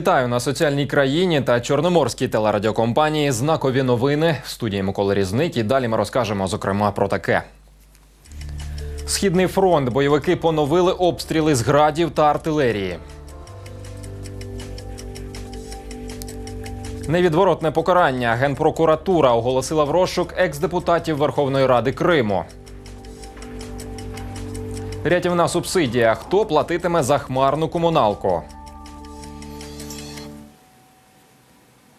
Вітаю на соціальній країні та чорноморській телерадіокомпанії. Знакові новини в студії Микола Різник. І далі ми розкажемо зокрема про таке. Східний фронт. Бойовики поновили обстріли з градів та артилерії. Невідворотне покарання. Генпрокуратура оголосила в розшук екс-депутатів Верховної Ради Криму. Рятівна субсидія. Хто платитиме за хмарну комуналку?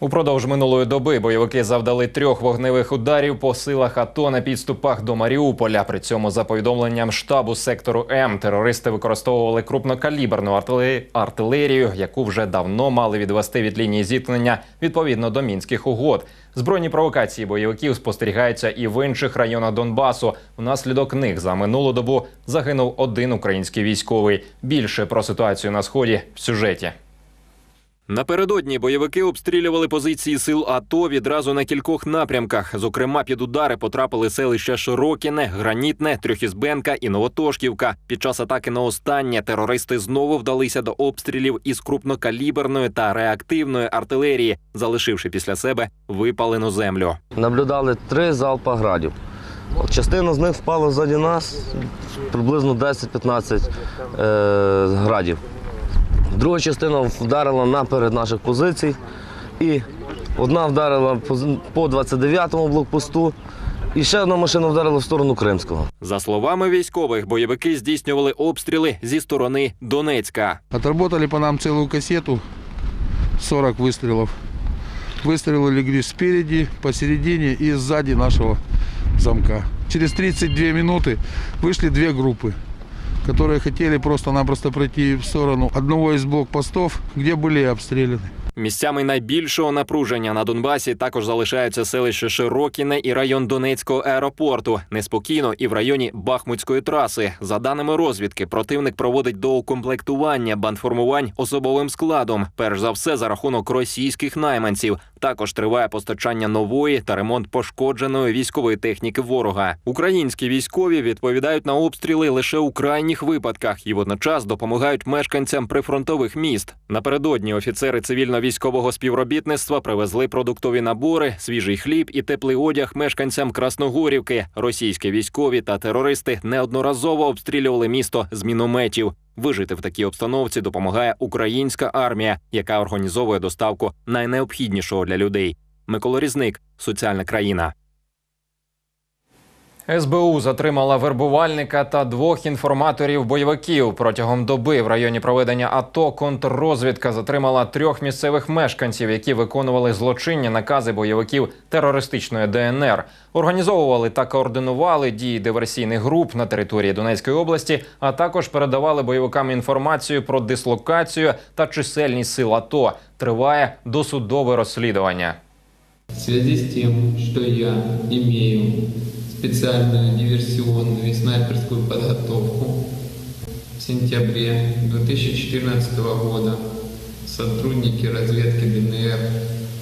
Упродовж минулої доби бойовики завдали трьох вогневих ударів по силах АТО на підступах до Маріуполя. При цьому, за повідомленням штабу сектору М, терористи використовували крупнокаліберну артиле- артилерію, яку вже давно мали відвести від лінії зіткнення відповідно до мінських угод. Збройні провокації бойовиків спостерігаються і в інших районах Донбасу. Внаслідок них за минулу добу загинув один український військовий. Більше про ситуацію на сході в сюжеті. Напередодні бойовики обстрілювали позиції сил АТО відразу на кількох напрямках. Зокрема, під удари потрапили селища Широкіне, Гранітне, Трьохізбенка і Новотошківка. Під час атаки на останнє терористи знову вдалися до обстрілів із крупнокаліберної та реактивної артилерії, залишивши після себе випалену землю. Наблюдали три залпа градів. Частина з них впала ззаді нас, приблизно 10-15 е, градів. Друга частина вдарила наперед наших позицій. І одна вдарила пози- по 29-му блокпосту, і ще одна машина вдарила в сторону Кримського. За словами військових, бойовики здійснювали обстріли зі сторони Донецька. Отработали по нам целую кассету, 40 выстрелов. Выстрелы легли спереди, посередине и сзади нашего замка. Через 32 минуты вышли две группы, которые хотели просто-напросто пройти в сторону одного из блокпостов, где были обстреляны. Місцями найбільшого напруження на Донбасі також залишаються селище Широкіне і район Донецького аеропорту. Неспокійно і в районі Бахмутської траси. За даними розвідки, противник проводить доукомплектування бандформувань особовим складом. Перш за все за рахунок російських найманців. Також триває постачання нової та ремонт пошкодженої військової техніки ворога. Українські військові відповідають на обстріли лише у крайніх випадках і водночас допомагають мешканцям прифронтових міст. Напередодні офіцери цивільно-військового співробітництва привезли продуктові набори, свіжий хліб і теплий одяг мешканцям Красногорівки. Російські військові та терористи неодноразово обстрілювали місто з мінометів. Вижити в такій обстановці допомагає українська армія, яка організовує доставку найнеобхіднішого для людей. Микола Різник, соціальна країна. СБУ затримала вербувальника та двох інформаторів бойовиків протягом доби в районі проведення АТО. Контррозвідка затримала трьох місцевих мешканців, які виконували злочинні накази бойовиків терористичної ДНР. Організовували та координували дії диверсійних груп на території Донецької області, а також передавали бойовикам інформацію про дислокацію та чисельність сил АТО. Триває досудове розслідування. В связи с тем, что я имею специальную диверсионную и снайперскую подготовку, в сентябре 2014 года сотрудники разведки ДНР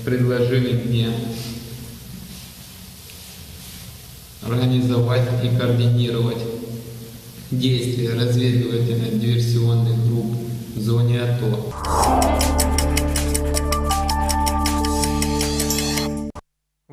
предложили мне организовать и координировать действия разведывательно-диверсионных групп в зоне АТО.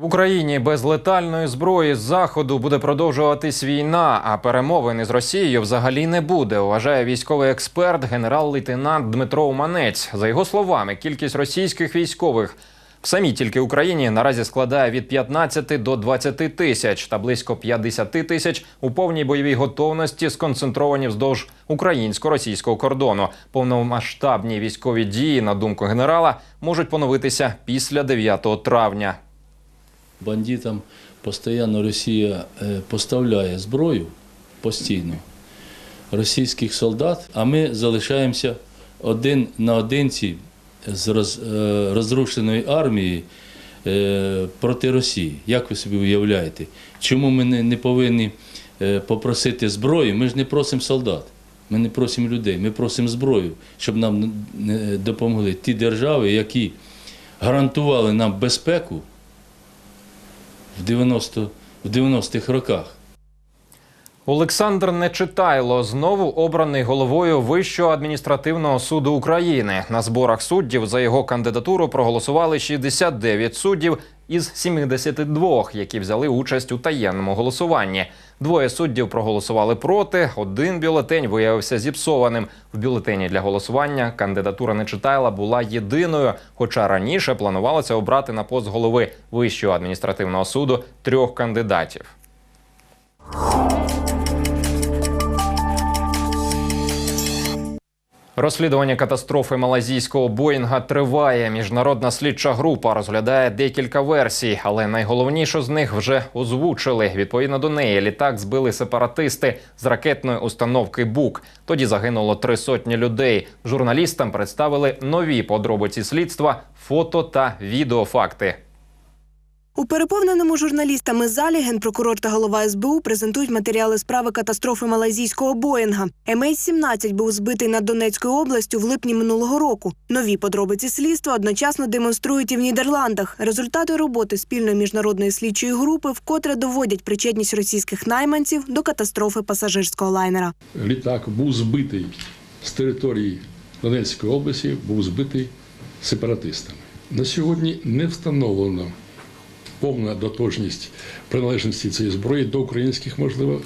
Україні без летальної зброї з заходу буде продовжуватись війна, а перемовин із Росією взагалі не буде. Вважає військовий експерт генерал-лейтенант Дмитро Уманець. За його словами, кількість російських військових в самій тільки Україні наразі складає від 15 до 20 тисяч та близько 50 тисяч у повній бойовій готовності сконцентровані вздовж українсько-російського кордону. Повномасштабні військові дії, на думку генерала, можуть поновитися після 9 травня. Бандитам постійно Росія е, поставляє зброю постійно російських солдат, а ми залишаємося один на одинці з е, розрушеної армії е, проти Росії. Як ви собі уявляєте? Чому ми не, повинні е, попросити зброю? Ми ж не просимо солдат. Ми не просимо людей, ми просимо зброю, щоб нам допомогли ті держави, які гарантували нам безпеку в 90-х 90-х роках. Олександр Нечитайло знову обраний головою Вищого адміністративного суду України. На зборах суддів за його кандидатуру проголосували 69 суддів із 72, які взяли участь у таємному голосуванні. Двоє суддів проголосували проти. Один бюлетень виявився зіпсованим. В бюлетені для голосування кандидатура Нечитайла була єдиною, хоча раніше планувалося обрати на пост голови Вищого адміністративного суду трьох кандидатів. Розслідування катастрофи малазійського Боїнга триває. Міжнародна слідча група розглядає декілька версій, але найголовнішу з них вже озвучили. Відповідно до неї, літак збили сепаратисти з ракетної установки БУК. Тоді загинуло три сотні людей. Журналістам представили нові подробиці слідства, фото та відеофакти. У переповненому журналістами залі генпрокурор та голова СБУ презентують матеріали справи катастрофи малайзійського Боїнга. MH17 був збитий над Донецькою областю в липні минулого року. Нові подробиці слідства одночасно демонструють і в Нідерландах. Результати роботи спільної міжнародної слідчої групи вкотре доводять причетність російських найманців до катастрофи пасажирського лайнера. літак був збитий з території Донецької області, був збитий сепаратистами. На сьогодні не встановлено повна дотожність приналежності цієї зброї до українських, можливо,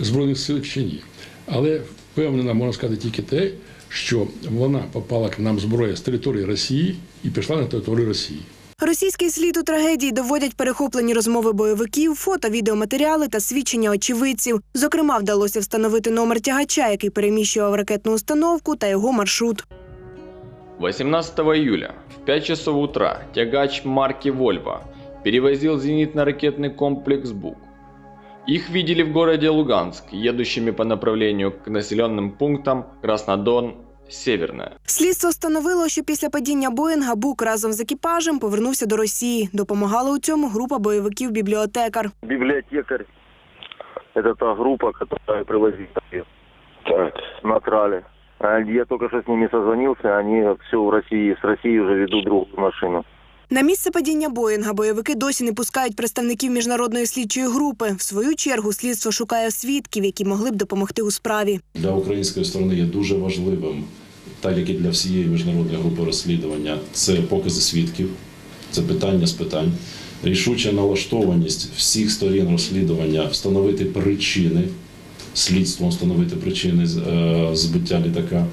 збройних сил чи ні. Але впевнена, можна сказати тільки те, що вона попала к нам зброя з території Росії і пішла на територію Росії. Російський слід у трагедії доводять перехоплені розмови бойовиків, фото, відеоматеріали та свідчення очевидців. Зокрема, вдалося встановити номер тягача, який переміщував ракетну установку та його маршрут. 18 июля в 5 часов утра тягач марки «Вольво» перевозил зенитно-ракетный комплекс «Бук». Их видели в городе Луганск, едущими по направлению к населенным пунктам Краснодон, Северная. Слідство встановило, що після падіння Боїнга Бук разом з екіпажем повернувся до Росії. Допомагала у цьому група бойовиків бібліотекар. библиотекарь. Это та группа, которая привозит так. на трале. А Я только что с ними созвонился, они все в России, с России уже ведут другую машину. На місце падіння Боїнга бойовики досі не пускають представників міжнародної слідчої групи. В свою чергу слідство шукає свідків, які могли б допомогти у справі. для української сторони є дуже важливим, так як і для всієї міжнародної групи розслідування, це покази свідків, це питання з питань, рішуча налаштованість всіх сторін розслідування встановити причини, слідством встановити причини е, збиття літака,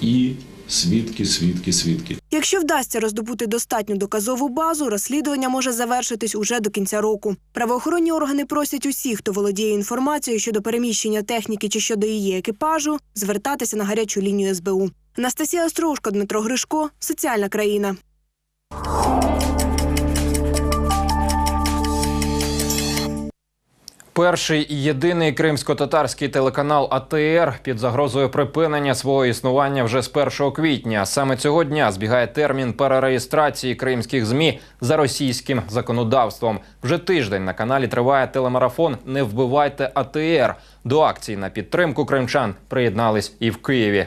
і свідки, свідки, свідки. Якщо вдасться роздобути достатню доказову базу, розслідування може завершитись уже до кінця року. Правоохоронні органи просять усіх, хто володіє інформацією щодо переміщення техніки чи щодо її екіпажу, звертатися на гарячу лінію СБУ. Анастасія Острожко, Дмитро Гришко, соціальна країна. Перший і єдиний кримсько-татарський телеканал АТР під загрозою припинення свого існування вже з 1 квітня. Саме цього дня збігає термін перереєстрації кримських змі за російським законодавством. Вже тиждень на каналі триває телемарафон Не вбивайте АТР. До акції на підтримку кримчан приєднались і в Києві.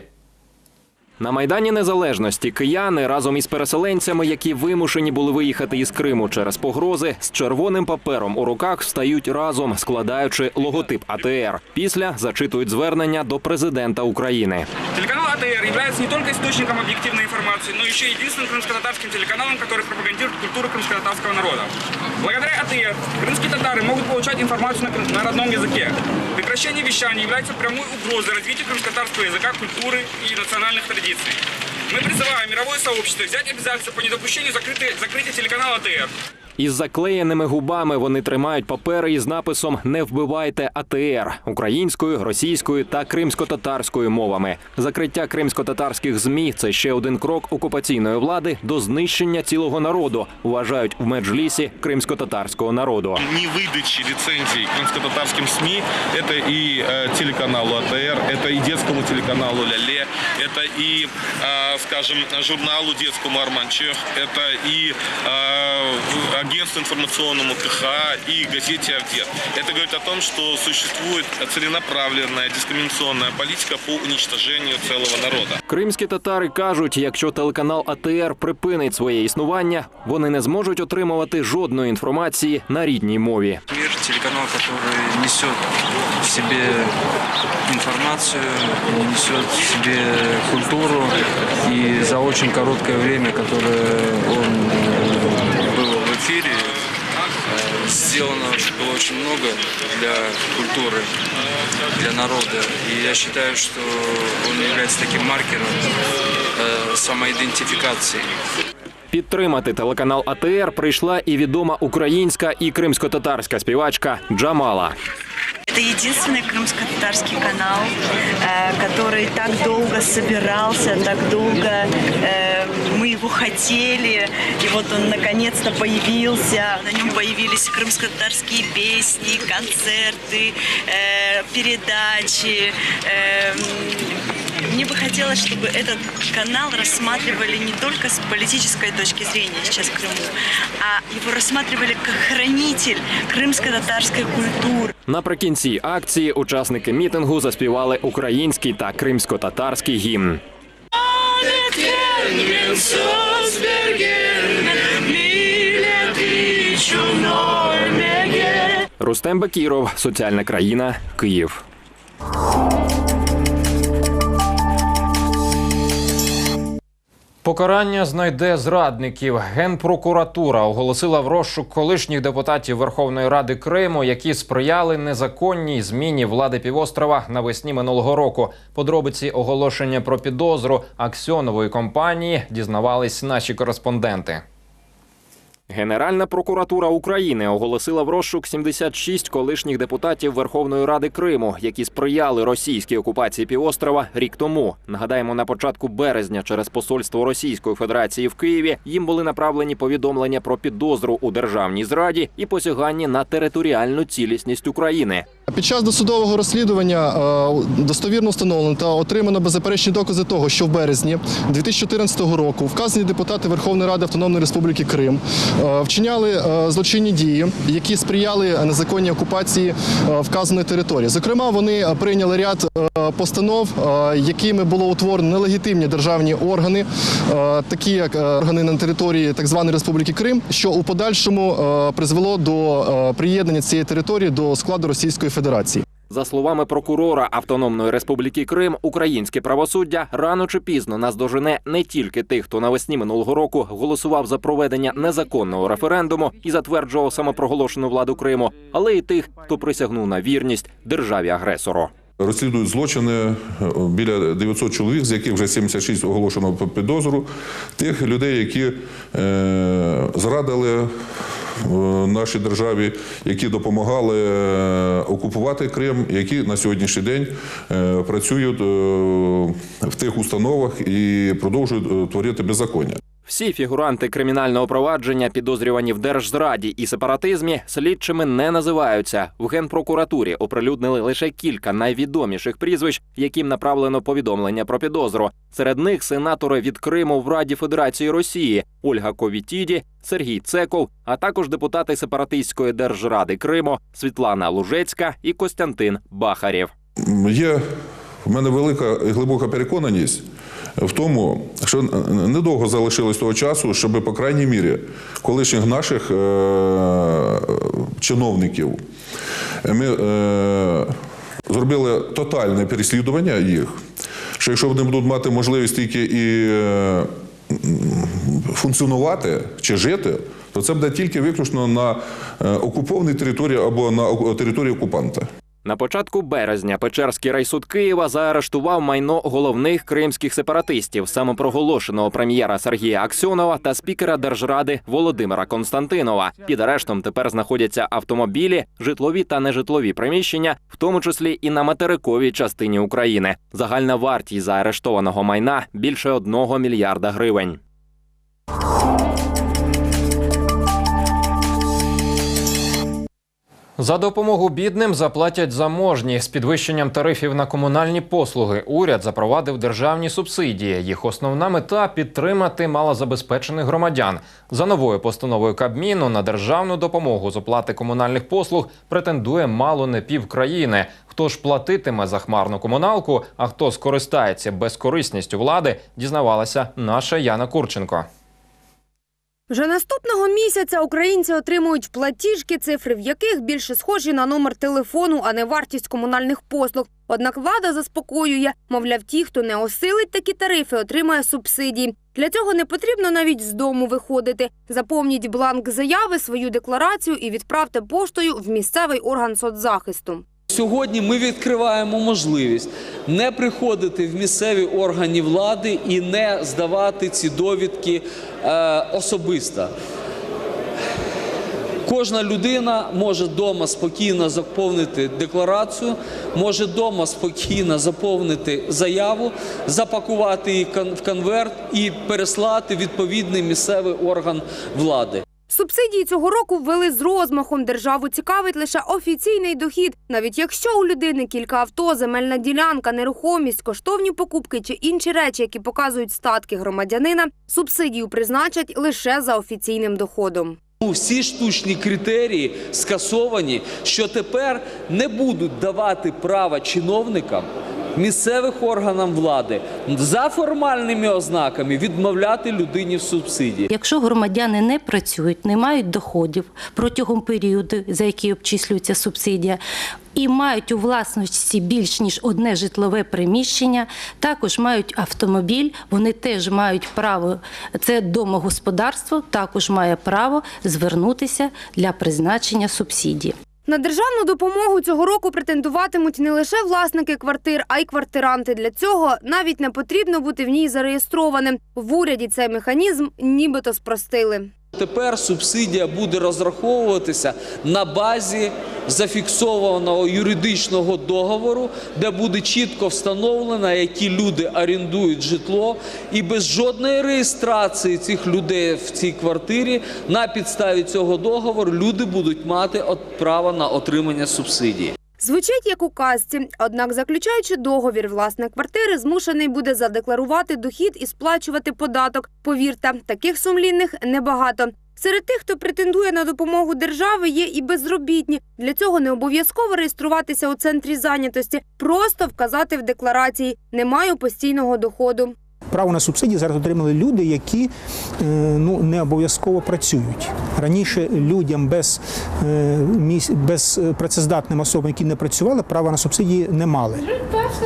На майдані незалежності кияни разом із переселенцями, які вимушені були виїхати із Криму через погрози, з червоним папером у руках встають разом, складаючи логотип АТР. Після зачитують звернення до президента України. Телеканал АТР является не только источником объективной информации, но еще и единственным крымско-татарским телеканалом, который пропагандирует культуру крымско-татарского народа. Благодаря АТР крымские татары могут получать информацию на, крым- на родном языке. Прекращение вещания является прямой угрозой развитию крымско-татарского языка, культуры и национальных традиций. Мы призываем мировое сообщество взять обязательства по недопущению закрытия, закрытия телеканала АТР. Із заклеєними губами вони тримають папери із написом Не вбивайте АТР українською, російською та кримсько-татарською мовами. Закриття кримсько-татарських змі це ще один крок окупаційної влади до знищення цілого народу. Вважають в меджлісі кримсько-татарського народу. невыдачи лицензий крымско-татарским СМИ. Это и э, телеканалу АТР, это и детскому телеканалу Ляле, это и, э, скажем, журналу детскому Арманчех, это и э, в- агентству информационному КХ и газете «Ардер». Это говорит о том, что существует целенаправленная дискриминационная политика по уничтожению целого народа. Кримські татари кажуть, якщо телеканал АТР припинить своє існування, вони не зможуть отримувати жодної інформації на рідній мові. Мир – телеканал, который несет в себе информацию, несет в себе культуру. И за очень короткое время, которое он сделано было очень много для культуры, для народа. И я считаю, что он является таким маркером э, самоидентификации. Підтримати телеканал АТР прийшла і відома українська і кримсько-татарська співачка Джамала. Это единственный крымско-татарский канал, э, который так долго собирался, так долго э, мы его хотели, и вот он наконец-то появился. На нем появились крымско-татарские песни, концерты, э, передачи. Э, мне бы хотелось, чтобы этот канал рассматривали не только с политической точки зрения сейчас в Крыму, а его рассматривали как хранитель крымско-татарской культуры. Наприкінці акції учасники мітингу заспівали український та кримсько-татарський гімн. Рустем Бакіров, соціальна країна, Київ. Покарання знайде зрадників. Генпрокуратура оголосила в розшук колишніх депутатів Верховної Ради Криму, які сприяли незаконній зміні влади півострова навесні минулого року. Подробиці оголошення про підозру Аксьонової компанії дізнавались наші кореспонденти. Генеральна прокуратура України оголосила в розшук 76 колишніх депутатів Верховної Ради Криму, які сприяли російській окупації півострова рік тому. Нагадаємо, на початку березня через посольство Російської Федерації в Києві їм були направлені повідомлення про підозру у державній зраді і посяганні на територіальну цілісність України. Під час досудового розслідування е, достовірно встановлено та отримано беззаперечні докази того, що в березні 2014 року вказані депутати Верховної Ради Автономної Республіки Крим е, вчиняли е, злочинні дії, які сприяли незаконній окупації вказаної території. Зокрема, вони прийняли ряд постанов, якими було утворено нелегітимні державні органи, такі як органи на території так званої Республіки Крим, що у подальшому призвело до приєднання цієї території до складу Російської Федерації. За словами прокурора Автономної Республіки Крим, українське правосуддя рано чи пізно наздожене не тільки тих, хто навесні минулого року голосував за проведення незаконного референдуму і затверджував самопроголошену владу Криму, але й тих, хто присягнув на вірність державі агресору. Розслідують злочини е, біля 900 чоловік, з яких вже 76 оголошено по підозру. Тих людей, які е, зрадили нашій державі, які допомагали е, окупувати Крим, які на сьогоднішній день е, працюють е, в тих установах і продовжують творити беззаконня. Всі фігуранти кримінального провадження, підозрювані в держзраді і сепаратизмі, слідчими не називаються. В генпрокуратурі оприлюднили лише кілька найвідоміших прізвищ, яким направлено повідомлення про підозру. Серед них сенатори від Криму в Раді Федерації Росії Ольга Ковітіді, Сергій Цеков, а також депутати сепаратистської держради Криму Світлана Лужецька і Костянтин Бахарєв. Є в мене велика і глибока переконаність в тому, що недовго залишилось того часу, щоб, по крайній мірі, колишніх наших е- чиновників ми е- зробили тотальне переслідування їх. Що якщо вони будуть мати можливість тільки і е- функціонувати чи жити, то це буде тільки виключно на окупованій території або на території окупанта. На початку березня Печерський райсуд Києва заарештував майно головних кримських сепаратистів, самопроголошеного прем'єра Сергія Аксьонова та спікера Держради Володимира Константинова. Під арештом тепер знаходяться автомобілі, житлові та нежитлові приміщення, в тому числі і на материковій частині України. Загальна вартість заарештованого майна більше одного мільярда гривень. За допомогу бідним заплатять заможні. З підвищенням тарифів на комунальні послуги уряд запровадив державні субсидії. Їх основна мета підтримати малозабезпечених громадян. За новою постановою Кабміну на державну допомогу з оплати комунальних послуг претендує мало не пів країни. Хто ж платитиме за хмарну комуналку, а хто скористається безкорисністю влади, дізнавалася наша Яна Курченко. Вже наступного місяця українці отримують платіжки, цифри в яких більше схожі на номер телефону, а не вартість комунальних послуг. Однак влада заспокоює, мовляв, ті, хто не осилить такі тарифи, отримає субсидії. Для цього не потрібно навіть з дому виходити. Заповніть бланк заяви, свою декларацію і відправте поштою в місцевий орган соцзахисту. Сьогодні ми відкриваємо можливість не приходити в місцеві органи влади і не здавати ці довідки е, особисто. Кожна людина може вдома спокійно заповнити декларацію, може вдома спокійно заповнити заяву, запакувати її в конверт і переслати відповідний місцевий орган влади. Субсидії цього року ввели з розмахом. Державу цікавить лише офіційний дохід. Навіть якщо у людини кілька авто, земельна ділянка, нерухомість, коштовні покупки чи інші речі, які показують статки громадянина, субсидію призначать лише за офіційним доходом. Ну, Всі штучні критерії скасовані, що тепер не будуть давати права чиновникам, місцевих органам влади за формальними ознаками відмовляти людині в субсидії. Якщо громадяни не працюють, не мають доходів протягом періоду, за який обчислюється субсидія, і мають у власності більш ніж одне житлове приміщення, також мають автомобіль, вони теж мають право, це домогосподарство, також має право звернутися для призначення субсидії. На державну допомогу цього року претендуватимуть не лише власники квартир, а й квартиранти. Для цього навіть не потрібно бути в ній зареєстрованим. В уряді цей механізм нібито спростили. Тепер субсидія буде розраховуватися на базі зафіксованого юридичного договору, де буде чітко встановлено, які люди орендують житло, і без жодної реєстрації цих людей в цій квартирі на підставі цього договору люди будуть мати право на отримання субсидії. Звучить як у казці, однак, заключаючи договір, власник квартири змушений буде задекларувати дохід і сплачувати податок. Повірте, таких сумлінних небагато. Серед тих, хто претендує на допомогу держави, є і безробітні. Для цього не обов'язково реєструватися у центрі зайнятості, просто вказати в декларації не маю постійного доходу. Право на субсидії зараз отримали люди, які е, ну не обов'язково працюють. Раніше людям без, е, без е, працездатним особам, які не працювали, права на субсидії не мали.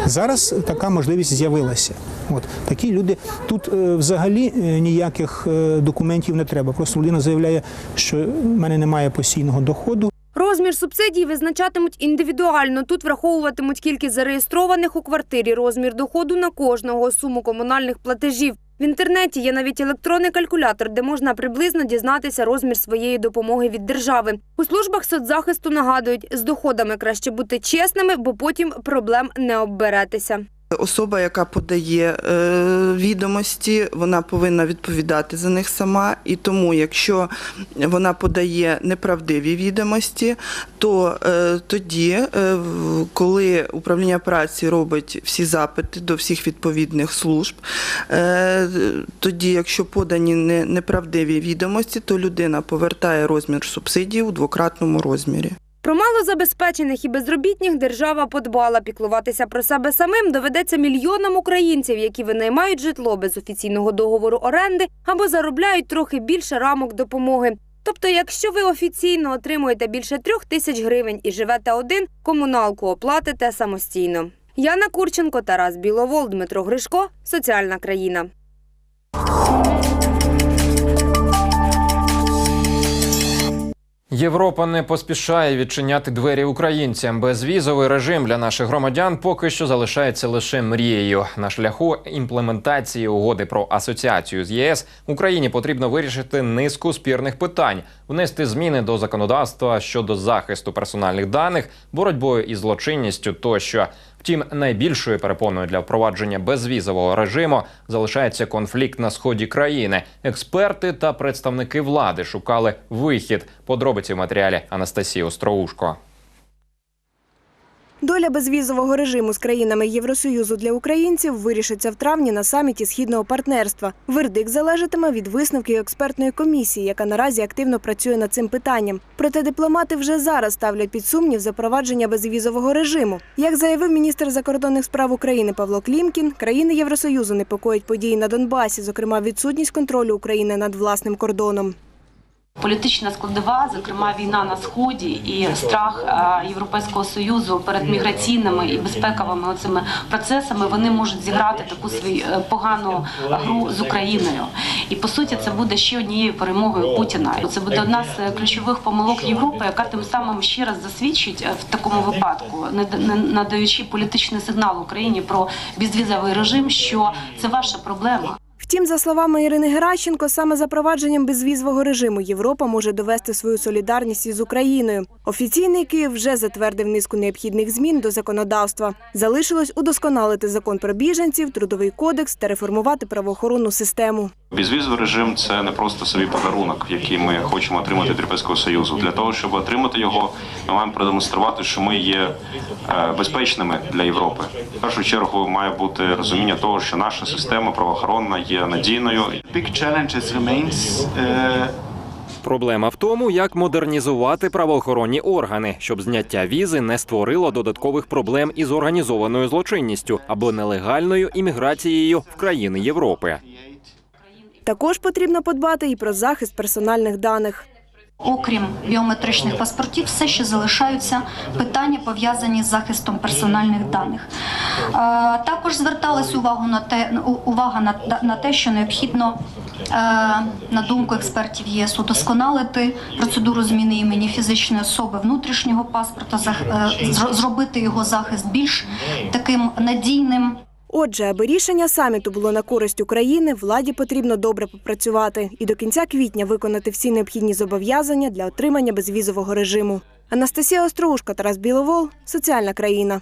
Зараз така можливість з'явилася. От такі люди тут взагалі ніяких документів не треба. Просто людина заявляє, що в мене немає постійного доходу. Розмір субсидій визначатимуть індивідуально. Тут враховуватимуть кількість зареєстрованих у квартирі, розмір доходу на кожного, суму комунальних платежів. В інтернеті є навіть електронний калькулятор, де можна приблизно дізнатися розмір своєї допомоги від держави. У службах соцзахисту нагадують, з доходами краще бути чесними, бо потім проблем не обберетеся. Особа, яка подає е, відомості, вона повинна відповідати за них сама. І тому, якщо вона подає неправдиві відомості, то е, тоді, е, коли управління праці робить всі запити до всіх відповідних служб, тоді, якщо подані не, неправдиві відомості, то людина повертає розмір субсидії у двократному розмірі. Про малозабезпечених і безробітних держава подбала. Піклуватися про себе самим доведеться мільйонам українців, які винаймають житло без офіційного договору оренди або заробляють трохи більше рамок допомоги. Тобто, якщо ви офіційно отримуєте більше трьох тисяч гривень і живете один, комуналку оплатите самостійно. Яна Курченко, Тарас Біловол, Дмитро Гришко. Соціальна країна. Європа не поспішає відчиняти двері українцям. Безвізовий режим для наших громадян поки що залишається лише мрією. На шляху імплементації угоди про асоціацію з ЄС Україні потрібно вирішити низку спірних питань, внести зміни до законодавства щодо захисту персональних даних, боротьбою із злочинністю тощо. Втім, найбільшою перепоною для впровадження безвізового режиму залишається конфлікт на сході країни. Експерти та представники влади шукали вихід. Подробиці в матеріалі Анастасії Остроушко. Доля безвізового режиму з країнами Євросоюзу для українців вирішиться в травні на саміті східного партнерства. Вердикт залежатиме від висновків експертної комісії, яка наразі активно працює над цим питанням. Проте дипломати вже зараз ставлять під сумнів запровадження безвізового режиму. Як заявив міністр закордонних справ України Павло Клімкін, країни Євросоюзу непокоїть події на Донбасі, зокрема відсутність контролю України над власним кордоном. Політична складова, зокрема війна на сході і страх Європейського союзу перед міграційними і безпековими оцими процесами, вони можуть зіграти таку свою е, погану гру з Україною. І по суті, це буде ще однією перемогою Путіна. Це буде одна з е, ключових помилок Європи, яка тим самим ще раз засвідчить е, в такому випадку, не надаючи політичний сигнал Україні про безвізовий режим, що це ваша проблема. Втім, за словами Ірини Геращенко, саме запровадженням безвізового режиму Європа може довести свою солідарність із Україною. Офіційний Київ вже затвердив низку необхідних змін до законодавства. Залишилось удосконалити закон про біженців, трудовий кодекс та реформувати правоохоронну систему. Безвізовий режим це не просто собі подарунок, який ми хочемо отримати від Європейського союзу. Для того, щоб отримати його, ми маємо продемонструвати, що ми є е, безпечними для Європи. В першу чергу має бути розуміння того, що наша система правоохоронна є надійною. Big challenges remains uh, Проблема в тому, як модернізувати правоохоронні органи, щоб зняття візи не створило додаткових проблем із організованою злочинністю або нелегальною імміграцією в країни Європи. Також потрібно подбати і про захист персональних даних. Окрім біометричних паспортів, все ще залишаються питання пов'язані з захистом персональних даних. Е, Також зверталась увагу на те, увага на, на те, що необхідно, е, на думку експертів ЄС, удосконалити процедуру зміни імені фізичної особи внутрішнього паспорта, е, зробити його захист більш таким надійним. Отже, аби рішення саміту було на користь України, владі потрібно добре попрацювати і до кінця квітня виконати всі необхідні зобов'язання для отримання безвізового режиму. Анастасія Остроушка, Тарас Біловол, соціальна країна.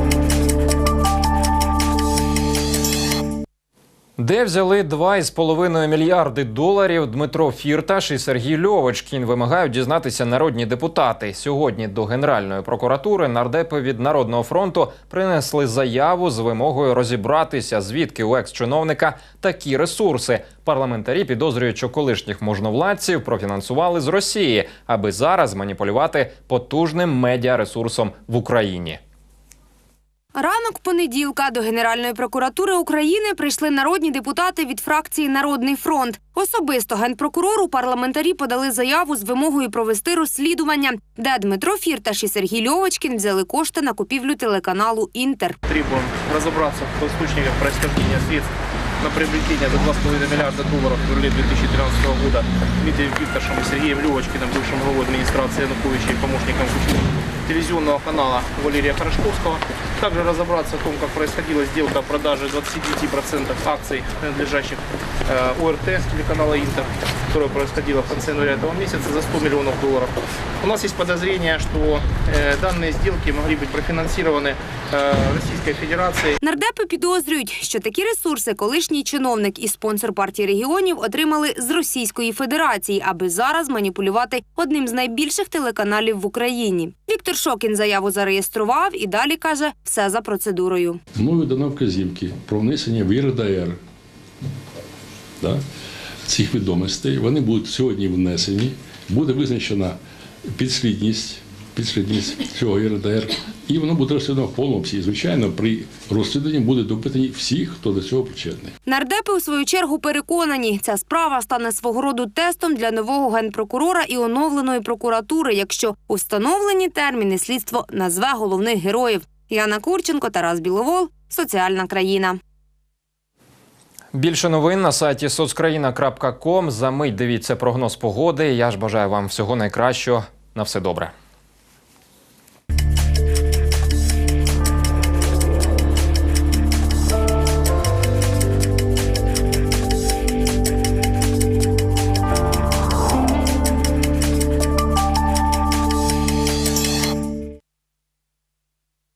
Де взяли 2,5 мільярди доларів Дмитро Фірташ і Сергій Льовочкін вимагають дізнатися народні депутати. Сьогодні до Генеральної прокуратури нардепи від Народного фронту принесли заяву з вимогою розібратися, звідки у екс-чиновника такі ресурси. Парламентарі підозрюють, що колишніх можновладців профінансували з Росії, аби зараз маніпулювати потужним медіаресурсом в Україні. Ранок понеділка до Генеральної прокуратури України прийшли народні депутати від фракції Народний фронт. Особисто генпрокурору парламентарі подали заяву з вимогою провести розслідування, де Дмитро Фірташ і Сергій Льовочкін взяли кошти на купівлю телеканалу Інтер. Требуем разобраться в источниках происхождения средств на приобретение за 2,5 миллиарда долларов в феврале 2013 года Дмитрием Викторшем и Сергеем Левочкиным, бывшим главой администрации Януковича и помощником телевизионного канала Валерия Хорошковского Также разобраться в том, как происходила сделка о продаже 29% акций, принадлежащих э, ОРТ телеканала Интер, которая происходила в конце января этого месяца за 100 миллионов долларов. У нас есть подозрение, что э, данные сделки могли быть профинансированы э, Российской Федерацией. Нардепи підозрюють, що такі ресурси колишній чиновник і спонсор партії регіонів отримали з Російської Федерації, аби зараз маніпулювати одним з найбільших телеканалів в Україні. Віктор Шокін заяву зареєстрував і далі каже все за процедурою. Мною дано вказівки про внесення в ЄРДР да, цих відомостей. Вони будуть сьогодні внесені, буде визначена підслідність, підслідність цього ЄРДР, і воно буде розслідовано в повному обсязі. Звичайно, при розслідуванні буде допитані всі, хто до цього причетний. Нардепи у свою чергу переконані, ця справа стане свого роду тестом для нового генпрокурора і оновленої прокуратури, якщо у встановлені терміни слідство назве головних героїв. Яна Курченко, Тарас Біловол, соціальна країна. Більше новин на сайті соцкраїна.ком. За мить дивіться прогноз погоди. Я ж бажаю вам всього найкращого. На все добре.